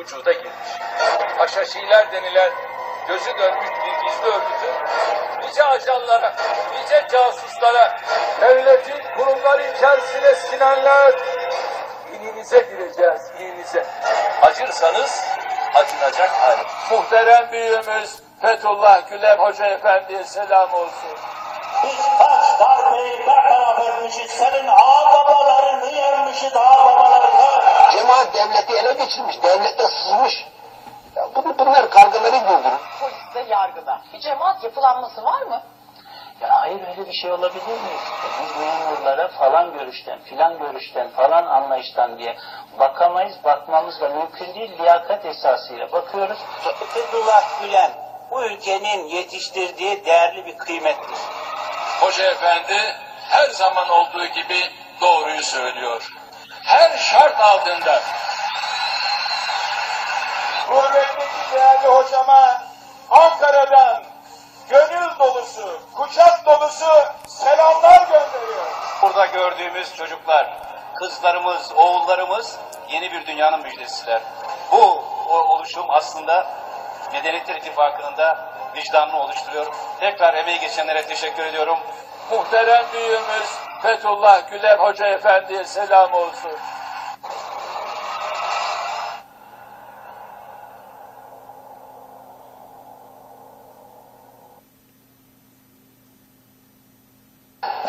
vücuda girmiş. Haşhaşiler denilen gözü dönmüş bir gizli örgütün nice ajanlara, nice casuslara, devletin kurumları içerisine sinenler, ininize gireceğiz, ininize. Acırsanız acınacak hal. Muhterem büyüğümüz Fethullah Gülen Hoca Efendi'ye selam olsun. Biz kaç darbeyi bertaraf etmişiz. Senin ağababalarını yermişiz geçirmiş, devlete sızmış. Ya bunu, bunlar kargaları güldürür. poliste, yargıda. Bir cemaat yapılanması var mı? Ya hayır öyle bir şey olabilir mi? Biz memurlara falan görüşten, filan görüşten, falan anlayıştan diye bakamayız, bakmamız da mümkün değil. Liyakat esasıyla bakıyoruz. Fethullah Gülen bu ülkenin yetiştirdiği değerli bir kıymettir. Hoca Efendi her zaman olduğu gibi doğruyu söylüyor. Her şart altında. Değerli hocama Ankara'dan gönül dolusu, kucak dolusu selamlar gönderiyor. Burada gördüğümüz çocuklar, kızlarımız, oğullarımız yeni bir dünyanın müjdesiler. Bu o oluşum aslında Medeniyetler İttifakı'nın da vicdanını oluşturuyor. Tekrar emeği geçenlere teşekkür ediyorum. Muhterem büyüğümüz Fethullah Gülen Hoca Efendi'ye selam olsun.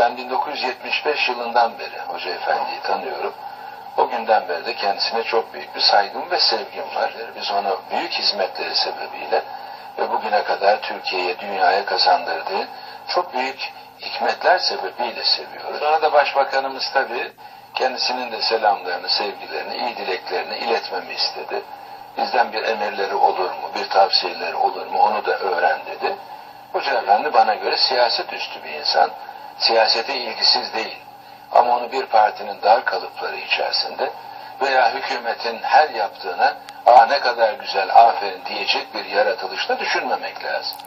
Ben 1975 yılından beri Hoca Efendi'yi tanıyorum. O günden beri de kendisine çok büyük bir saygım ve sevgim var. Biz onu büyük hizmetleri sebebiyle ve bugüne kadar Türkiye'ye, dünyaya kazandırdığı çok büyük hikmetler sebebiyle seviyoruz. Sonra da Başbakanımız tabii kendisinin de selamlarını, sevgilerini, iyi dileklerini iletmemi istedi. Bizden bir emirleri olur mu, bir tavsiyeleri olur mu onu da öğren dedi. Hoca Efendi bana göre siyaset üstü bir insan. Siyasete ilgisiz değil. Ama onu bir partinin dar kalıpları içerisinde veya hükümetin her yaptığına aa ne kadar güzel aferin diyecek bir yaratılışta düşünmemek lazım.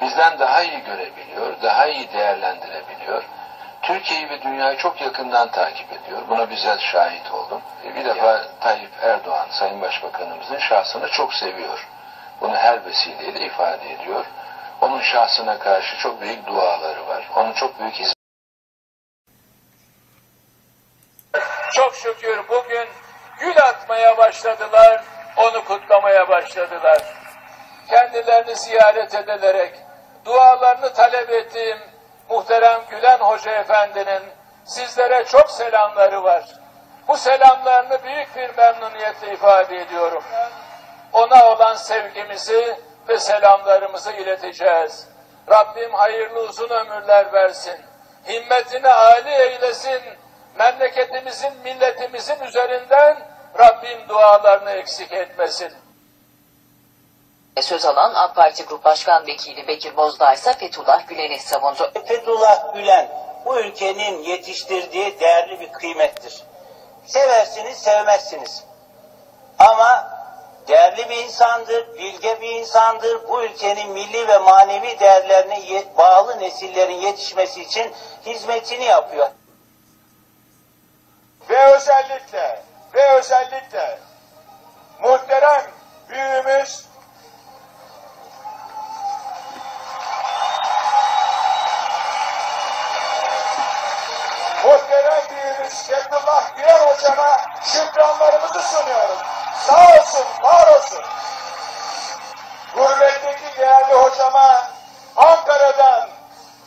Bizden daha iyi görebiliyor, daha iyi değerlendirebiliyor. Türkiye'yi ve dünyayı çok yakından takip ediyor. Buna bizzat şahit oldum. E, Bir defa Tayyip Erdoğan, Sayın Başbakanımızın şahsını çok seviyor. Bunu her vesileyle ifade ediyor. Onun şahsına karşı çok büyük duaları var. Onun çok büyük hizmet Çok şükür bugün gül atmaya başladılar, onu kutlamaya başladılar. Kendilerini ziyaret edilerek dualarını talep ettiğim muhterem Gülen Hoca Efendi'nin sizlere çok selamları var. Bu selamlarını büyük bir memnuniyetle ifade ediyorum. Ona olan sevgimizi ve selamlarımızı ileteceğiz. Rabbim hayırlı uzun ömürler versin. Himmetini âli eylesin. Memleketimizin, milletimizin üzerinden Rabbim dualarını eksik etmesin. Söz alan AK Parti Grup Başkan Vekili Bekir Bozdağ ise Fethullah Gülen'i savundu. Fethullah Gülen bu ülkenin yetiştirdiği değerli bir kıymettir. Seversiniz, sevmezsiniz. Ama değerli bir insandır, bilge bir insandır. Bu ülkenin milli ve manevi değerlerine bağlı nesillerin yetişmesi için hizmetini yapıyor. Ve özellikle ve özellikle muhterem büyüğümüz muhterem büyüğümüz Fethullah Gülen hocama şükranlarımızı sunuyorum. Olsun, var olsun. Gurbetteki değerli hocama Ankara'dan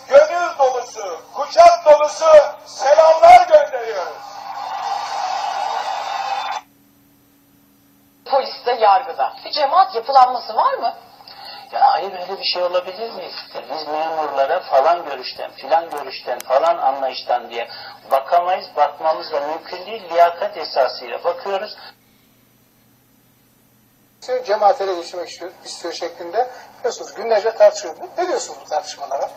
gönül dolusu, kucak dolusu selamlar gönderiyoruz. Poliste, yargıda. Bir cemaat yapılanması var mı? Ya hayır öyle bir şey olabilir mi? Biz memurlara falan görüşten, filan görüşten, falan anlayıştan diye bakamayız, bakmamız da mümkün değil. Liyakat esasıyla bakıyoruz. Cemaat ele geçirmek istiyor, istiyor şeklinde biliyorsunuz günlerce tartışıyor. Ne diyorsunuz bu tartışmalara?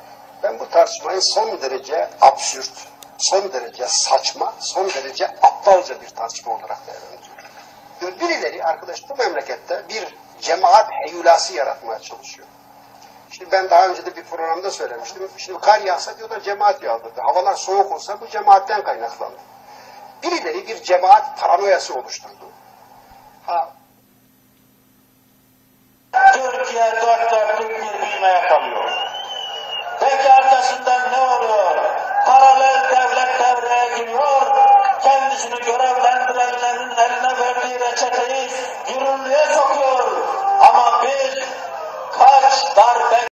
Ben bu tartışmayı son derece absürt, son derece saçma, son derece aptalca bir tartışma olarak değerlendiriyorum. Birileri arkadaş bu memlekette bir cemaat heyulası yaratmaya çalışıyor. Şimdi ben daha önce de bir programda söylemiştim. Şimdi kar yağsa diyorlar cemaat yağdırdı. Havalar soğuk olsa bu cemaatten kaynaklandı. Birileri bir cemaat paranoyası oluşturdu. diğer dört dörtlük bir büyümeye kalıyor. Peki arkasından ne oluyor? Paralel devlet devreye giriyor, kendisini görevlendirenlerin eline verdiği reçeteyi yürürlüğe sokuyor. Ama biz kaç darbe